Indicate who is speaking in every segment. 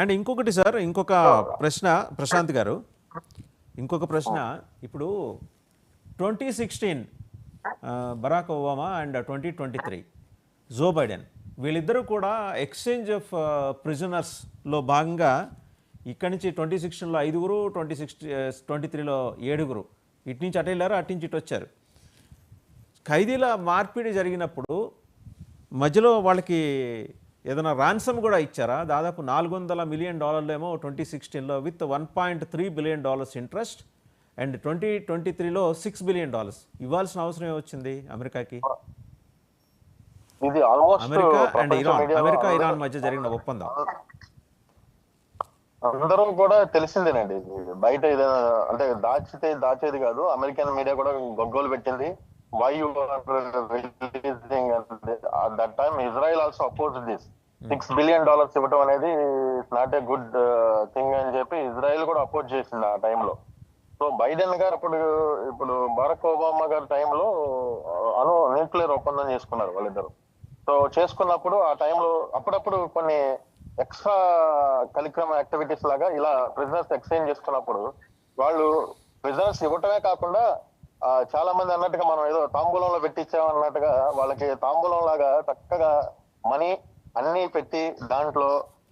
Speaker 1: And ఇంకొకటి sir ఇంకొక ప్రశ్న ప్రశాంత్ గారు. ఇంకొక ప్రశ్న ఇప్పుడు twenty sixteen Barack Obama and twenty twenty three Joe Biden వీళ్ళిద్దరూ కూడా ఎక్స్చేంజ్ ఆఫ్ ప్రిజనర్స్లో భాగంగా ఇక్కడి నుంచి ట్వంటీ సిక్స్టీన్లో ఐదుగురు ట్వంటీ సిక్స్టీ ట్వంటీ త్రీలో ఏడుగురు ఇటు నుంచి అటు వెళ్ళారు అటు నుంచి ఇటు వచ్చారు. ఖైదీల మార్పిడి జరిగినప్పుడు మధ్యలో వాళ్ళకి ఏదైనా రాన్సమ్ కూడా ఇచ్చారా? దాదాపు నాలుగు వందల మిలియన్ డాలర్లు ఏమో ట్వంటీ సిక్స్టీన్లో with one point three billion dollars interest and twenty twenty త్రీలో సిక్స్ బిలియన్ డాలర్స్. ఇవ్వాల్సిన అవసరం ఏమొచ్చింది అమెరికాకి?
Speaker 2: ఇది almost
Speaker 1: America and Iran. America Iran మధ్య జరిగిన ఒప్పందం.
Speaker 2: అందరూ కూడా తెలిసిందేనండి. బయట ఏదైనా అంటే దాచితే దాచేది కాదు. అమెరికన్ మీడియా కూడా గొగ్గోలు పెట్టింది. Why you that time Israel also oppose this six billion dollars ఇవ్వడం అనేది నాట్ ఏ గుడ్ థింగ్ అని చెప్పి ఇజ్రాయెల్ కూడా అపోజ్ చేసింది ఆ టైంలో సో బైడెన్ గారు అప్పుడు ఇప్పుడు బరాక్ ఒబామా గారి టైంలో అను న్యూక్లియర్ ఒప్పందం చేసుకున్నారు వాళ్ళిద్దరు. సో చేసుకున్నప్పుడు ఆ టైంలో అప్పుడప్పుడు కొన్ని ఎక్స్ట్రా కరిక్రమ యాక్టివిటీస్ లాగా ఇలా ప్రిజనర్స్ ఎక్స్చేంజ్ చేసుకున్నప్పుడు వాళ్ళు ప్రిజనర్స్ ఇవ్వటమే కాకుండా చాలా మంది అన్నట్టుగా మనం ఏదో తాంబూలంలో పెట్టించాం అన్నట్టుగా వాళ్ళకి తాంబూలం లాగా చక్కగా మనీ అన్ని పెట్టి దాంట్లో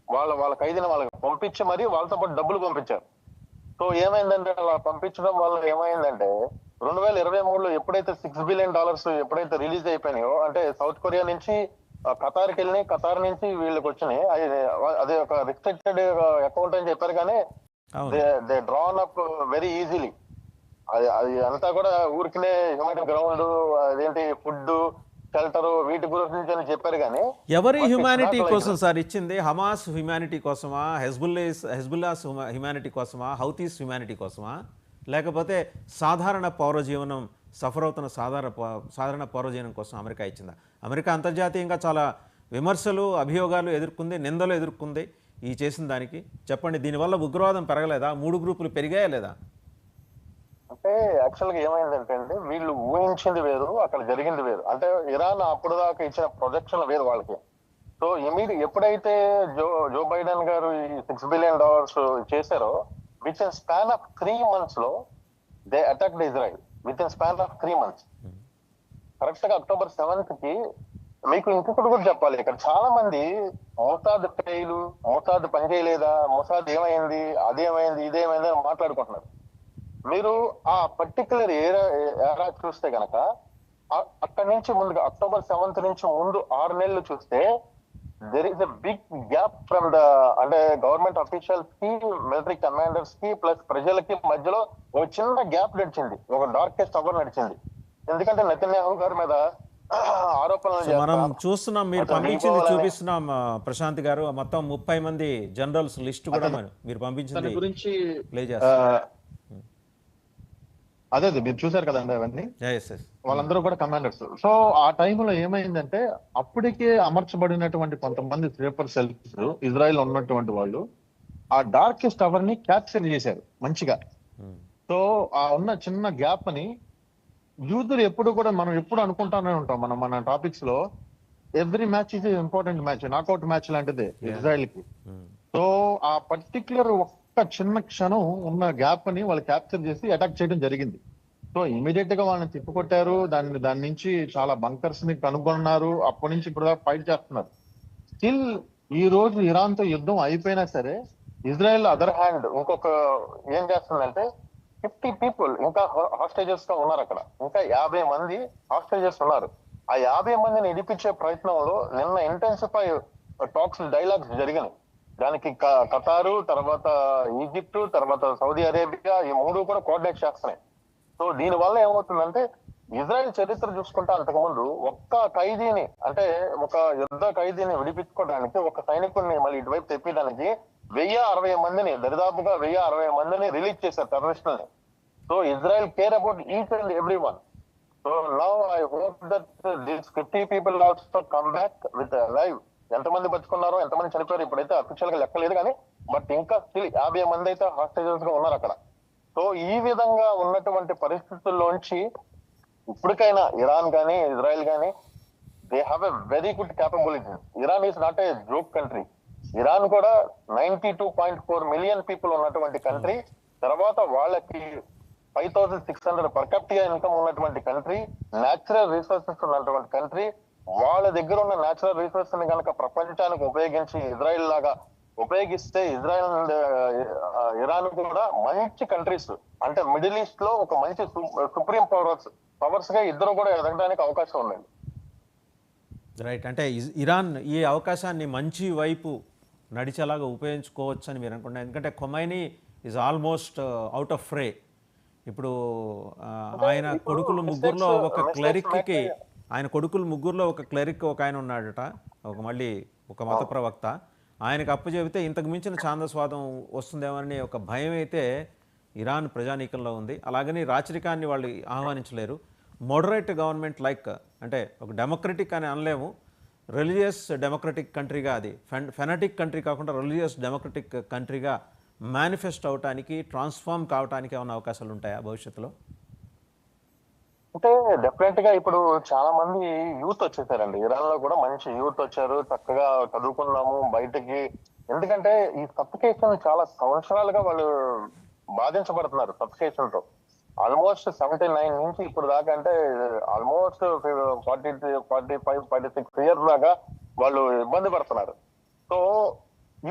Speaker 2: వాళ్ళ వాళ్ళ ఖైదీని వాళ్ళకి పంపించి మరీ వాళ్ళతో పాటు డబ్బులు పంపించారు. సో ఏమైందంటే అలా పంపించడం వల్ల ఏమైందంటే రెండు వేల ఇరవై మూడులో ఎప్పుడైతే సిక్స్ బిలియన్ డాలర్స్ ఎప్పుడైతే రిలీజ్ అయిపోయినాయో అంటే సౌత్ కొరియా నుంచి ఆ, ఖతార్కి వెళ్ళినాయి ఖతార్ నుంచి వీళ్ళకి వచ్చినాయి. అది అదే ఒక రిస్ట్రిక్టెడ్ అకౌంట్ అని చెప్పారు కానీ they drawn up very easily అది అది అంతా కూడా ఊరికినే హ్యూమన్ గ్రౌండ్ అదేంటి ఫుడ్ షెల్టర్ వీటి గురించి అని చెప్పారు కానీ
Speaker 1: ఎవరి హ్యుమానిటీ కోసం సార్ ఇచ్చింది? హమాస్ హ్యుమానిటీ కోసమా? హెజ్బుల్లేస్ హెజ్బుల్లాస్ హ్యుమానిటీ కోసమా? హౌతీస్ హ్యుమానిటీ కోసమా? లేకపోతే సాధారణ పౌర జీవనం సఫర్ అవుతున్న సాధారణ సాధారణ పౌర జీవనం కోసం అమెరికా ఇచ్చిందా? అమెరికా అంతర్జాతీయంగా చాలా విమర్శలు అభియోగాలు ఎదుర్కొంది నిందలు ఎదుర్కొంది ఈ చేసిన దానికి. చెప్పండి దీనివల్ల ఉగ్రవాదం పెరగలేదా? మూడు గ్రూపులు పెరిగాయా లేదా?
Speaker 2: అంటే యాక్చువల్గా ఏమైందంటే అండి వీళ్ళు ఊహించింది వేరు అక్కడ జరిగింది వేరు. అంటే ఇరాన్ అప్పుడు దాకా ఇచ్చిన ప్రొజెక్షన్ వేరు వాళ్ళకి. సో ఇమీడి ఎప్పుడైతే జో జో బైడెన్ గారు ఈ సిక్స్ బిలియన్ డాలర్స్ చేశారో with in span of three మంత్స్లో they attack Israel with in span of three months కరెక్ట్గా అక్టోబర్ సెవెంత్కి మీకు ఇంకొకటి కూడా చెప్పాలి. ఇక్కడ చాలా మంది మోసాద్ ఫెయిల్ మోసాద్ పనిచేయలేదా మోసాద్ ఏమైంది అదేమైంది ఇదేమైంది అని మాట్లాడుకుంటున్నారు. మీరు ఆ పర్టికులర్ ఏరియా ఏరా చూస్తే గనక అక్కడి నుంచి ముందుగా అక్టోబర్ సెవెంత్ నుంచి ముందు ఆరు నెలలు చూస్తే there is a big gap from the అంటే గవర్నమెంట్ అఫీషియల్స్కి మిలిటరీ కమాండర్స్కి ప్లస్ ప్రజలకి మధ్యలో ఒక చిన్న గ్యాప్ నడిచింది. ఒక డార్కెస్ట్ అవర్ నడిచింది. ఎందుకంటే నెతన్యాహు గారి మీద ఆరోపణలు
Speaker 1: మనం
Speaker 2: చేస్తా-
Speaker 1: చూస్తున్నాం మీరు పంపించింది చూపిస్తున్నాం ప్రశాంత్ గారు. మొత్తం ముప్పై మంది జనరల్స్ లిస్ట్ కూడా మరి పంపించింది
Speaker 3: గురించి
Speaker 1: ప్లే
Speaker 3: ఆ,
Speaker 1: చేస్తాం
Speaker 3: అదే అదే మీరు చూసారు కదండి అవన్నీ? వాళ్ళందరూ కూడా కమాండర్స్ సో ఆ టైంలో ఏమైందంటే అప్పటికే అమర్చబడినటువంటి కొంతమంది స్లీపర్ సెల్స్ ఇజ్రాయెల్ ఉన్నటువంటి వాళ్ళు ఆ డార్కెస్ట్ అవర్ని క్యాప్చర్ చేశారు మంచిగా. సో ఆ ఉన్న చిన్న గ్యాప్ అని యూదులు ఎప్పుడు కూడా మనం ఎప్పుడు అనుకుంటానే ఉంటాం. మనం మన టాపిక్స్లో every match is important match knockout match లాంటిదే ఇజ్రాయెల్కి. సో ఆ పర్టికులర్ ఒక్క చిన్న క్షణం ఉన్న గ్యాప్ని వాళ్ళు క్యాప్చర్ చేసి అటాక్ చేయడం జరిగింది. సో ఇమీడియట్గా వాళ్ళని తిప్పుకొట్టారు. దాన్ని దాని నుంచి చాలా బంకర్స్ని కనుగొన్నారు. అప్పటి నుంచి ఇప్పుడు ఫైట్ చేస్తున్నారు. స్టిల్ ఈ రోజు ఇరాన్తో యుద్ధం అయిపోయినా సరే ఇజ్రాయెల్ అదర్ హ్యాండ్ ఇంకొక ఏం చేస్తుందంటే ఫిఫ్టీ పీపుల్ ఇంకా హాస్టేజెస్గా ఉన్నారు అక్కడ. ఇంకా యాభై మంది హాస్టేజెస్ ఉన్నారు. ఆ యాభై మందిని ఇడిపించే ప్రయత్నంలో నిన్న ఇంటెన్సిఫై టాక్స్ డైలాగ్స్ జరిగినాయి. దానికి ఖతారు తర్వాత ఈజిప్ట్ తర్వాత సౌదీ అరేబియా ఈ మూడు కూడా కోఆర్డినేట్ చేస్తున్నాయి. సో దీని వల్ల ఏమవుతుందంటే ఇజ్రాయెల్ చరిత్ర చూసుకుంటే అంతకుముందు ఒక్క ఖైదీని అంటే ఒక యుద్ధ ఖైదీని విడిపించుకోవడానికి ఒక సైనికుడిని మళ్ళీ ఇటువైపు తెప్పడానికి వెయ్యి అరవై మందిని దరిదాపుగా వెయ్యి అరవై మందిని రిలీజ్ చేశారు టెర్రరిస్టులని. So Israel care about each and every one. So now I hope that this fifty people also come back with live. ఎంతమంది బతుకున్నారో ఎంతమంది చనిపోయారు ఇప్పుడైతే అఫీషియల్గా లెక్కలేదు కానీ బట్ ఇంకా స్టిల్ యాభై మంది అయితే హాస్టేజెస్గా ఉన్నారు అక్కడ. సో ఈ విధంగా ఉన్నటువంటి పరిస్థితుల్లోంచి ఇప్పటికైనా ఇరాన్ కానీ ఇజ్రాయెల్ కానీ they have a very good capability Iran is not a joke country
Speaker 2: Iran కూడా ninety two point four million people ఉన్నటువంటి కంట్రీ తర్వాత వాళ్ళకి five thousand six hundred per capital income ఉన్నటువంటి కంట్రీ న్యాచురల్ రిసోర్సెస్ ఉన్నటువంటి country వాళ్ళ దగ్గర ఉన్న natural రిసోర్సెస్ని కనుక ప్రపంచానికి ఉపయోగించి ఇజ్రాయెల్ లాగా ఉపయోగిస్తే ఇజ్రాయెల్ ఇరాన్ కూడా మంచి కంట్రీస్ అంటే మిడిల్ ఈస్ట్లో ఒక మంచి సుప్రీం పవర్స్ పవర్స్గా ఇద్దరు కూడా ఎదగడానికి అవకాశం ఉందండి.
Speaker 1: రైట్ అంటే ఇరాన్ ఈ అవకాశాన్ని మంచి వైపు నడిచేలాగా ఉపయోగించుకోవచ్చు అని మీరు అనుకుంటున్నారు. ఎందుకంటే Khomeini is almost out of fray ఇప్పుడు ఆయన కొడుకులు ముగ్గురులో ఒక క్లరిక్కి ఆయన కొడుకులు ముగ్గురులో ఒక క్లరిక్ ఒక ఆయన ఉన్నాడట ఒక మళ్ళీ ఒక మత ప్రవక్త ఆయనకు అప్పు చెబితే ఇంతకు మించిన ఛాందస్వాదం వస్తుందేమని ఒక భయం అయితే ఇరాన్ ప్రజానీకంలో ఉంది. అలాగని రాచరికాన్ని వాళ్ళు ఆహ్వానించలేరు. మోడరేట్ గవర్నమెంట్ లైక్ అంటే ఒక డెమోక్రటిక్ అని అనలేము. రిలీజియస్ డెమోక్రటిక్ కంట్రీగా అది. ఫెన్ ఫెనటిక్ కంట్రీ కాకుండా రిలీజియస్ డెమోక్రటిక్ కంట్రీగా మేనిఫెస్ట్ అవటానికి ట్రాన్స్ఫార్మ్ కావటానికి ఏమైనా అవకాశాలు ఉంటాయా భవిష్యత్తులో?
Speaker 2: అంటే డెఫినెట్గా ఇప్పుడు చాలా మంది యూత్ వచ్చేసారండి. ఇరాన్లో కూడా మంచి యూత్ వచ్చారు. చక్కగా చదువుకున్నాము బయటకి. ఎందుకంటే ఈ సఫికేషన్ చాలా సంవత్సరాలుగా వాళ్ళు బాధించబడుతున్నారు సఫికేషన్తో. ఆల్మోస్ట్ సెవెంటీ నైన్ నుంచి ఇప్పుడు దాకా అంటే almost forty forty five forty six years దాకా వాళ్ళు ఇబ్బంది పడుతున్నారు. సో